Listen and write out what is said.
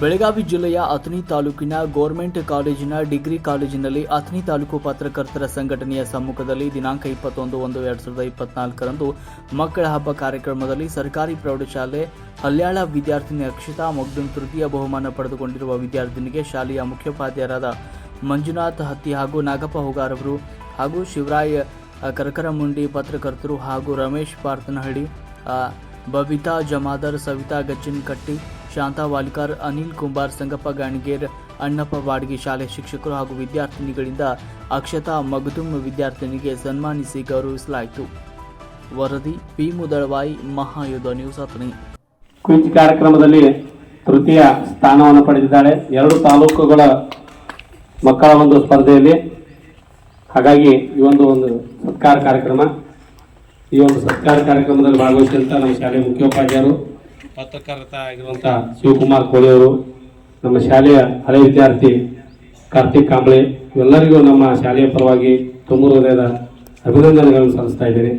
ಬೆಳಗಾವಿ ಜಿಲ್ಲೆಯ ಅಥಣಿ ತಾಲೂಕಿನ ಗೋರ್ಮೆಂಟ್ ಕಾಲೇಜಿನ ಡಿಗ್ರಿ ಕಾಲೇಜಿನಲ್ಲಿ ಅಥಣಿ ತಾಲೂಕು ಪತ್ರಕರ್ತರ ಸಂಘಟನೆಯ ಸಮ್ಮುಖದಲ್ಲಿ ದಿನಾಂಕ ಇಪ್ಪತ್ತೊಂದು ಒಂದು ಎರಡ್ ಸಾವಿರದ ಇಪ್ಪತ್ನಾಲ್ಕರಂದು ಮಕ್ಕಳ ಹಬ್ಬ ಕಾರ್ಯಕ್ರಮದಲ್ಲಿ ಸರ್ಕಾರಿ ಪ್ರೌಢಶಾಲೆ ಹಲ್ಯಾಳ ವಿದ್ಯಾರ್ಥಿನಿ ಅಕ್ಷಿತಾ ಮೊಗ್ದುನ್ ತೃತೀಯ ಬಹುಮಾನ ಪಡೆದುಕೊಂಡಿರುವ ವಿದ್ಯಾರ್ಥಿನಿಗೆ ಶಾಲೆಯ ಮುಖ್ಯೋಪಾಧ್ಯಾಯರಾದ ಮಂಜುನಾಥ್ ಹತ್ತಿ ಹಾಗೂ ನಾಗಪ್ಪ ಹುಗಾರವರು ಹಾಗೂ ಶಿವರಾಯ ಕರಕರಮುಂಡಿ ಪತ್ರಕರ್ತರು ಹಾಗೂ ರಮೇಶ್ ಪಾರ್ತನಹಳ್ಳಿ ಬಬಿತಾ ಜಮಾದರ್, ಸವಿತಾ ಗಚ್ಚಿನಕಟ್ಟಿ ಶಾಂತಾ ವಾಲಿಕಾರ್, ಅನಿಲ್ ಕುಂಬಾರ್, ಸಂಗಪ್ಪ ಗಾಣಿಗೇರ್, ಅಣ್ಣಪ್ಪ ಬಾಡ್ಗಿ ಶಾಲೆ ಶಿಕ್ಷಕರು ಹಾಗೂ ವಿದ್ಯಾರ್ಥಿನಿಗಳಿಂದ ಅಕ್ಷತಾ ಮಗದುಮ್ ವಿದ್ಯಾರ್ಥಿನಿಗೆ ಸನ್ಮಾನಿಸಿ ಗೌರವಿಸಲಾಯಿತು. ವರದಿ, P. Mudalavayi, Mahayudha news quiz ಕಾರ್ಯಕ್ರಮದಲ್ಲಿ ತೃತೀಯ ಸ್ಥಾನವನ್ನು ಪಡೆದಿದ್ದಾಳೆ. ಎರಡು ತಾಲೂಕುಗಳ ಮಕ್ಕಳ ಒಂದು ಸ್ಪರ್ಧೆಯಲ್ಲಿ. ಹಾಗಾಗಿ ಈ ಒಂದು ಒಂದು ಸತ್ಕಾರ ಕಾರ್ಯಕ್ರಮ. ಈ ಒಂದು ಸತ್ಕಾರ ಕಾರ್ಯಕ್ರಮದಲ್ಲಿ ಭಾಗವಹಿಸಿದಂಥ ನಮ್ಮ ಶಾಲೆಯ ಮುಖ್ಯೋಪಾಧ್ಯಾಯರು ಪತ್ರಕರ್ತ ಆಗಿರುವಂಥ ಶಿವಕುಮಾರ್ ಕೋಳಿಯವರು ನಮ್ಮ ಶಾಲೆಯ ಹಳೆ ವಿದ್ಯಾರ್ಥಿ ಕಾರ್ತಿಕ್ ಕಾಂಬ್ಳೆ ಇವೆಲ್ಲರಿಗೂ ನಮ್ಮ ಶಾಲೆಯ ಪರವಾಗಿ ತುಂಬ ಹೃದಯದ ಅಭಿನಂದನೆಗಳನ್ನು ಸಲ್ಲಿಸ್ತಾ ಇದ್ದೇನೆ.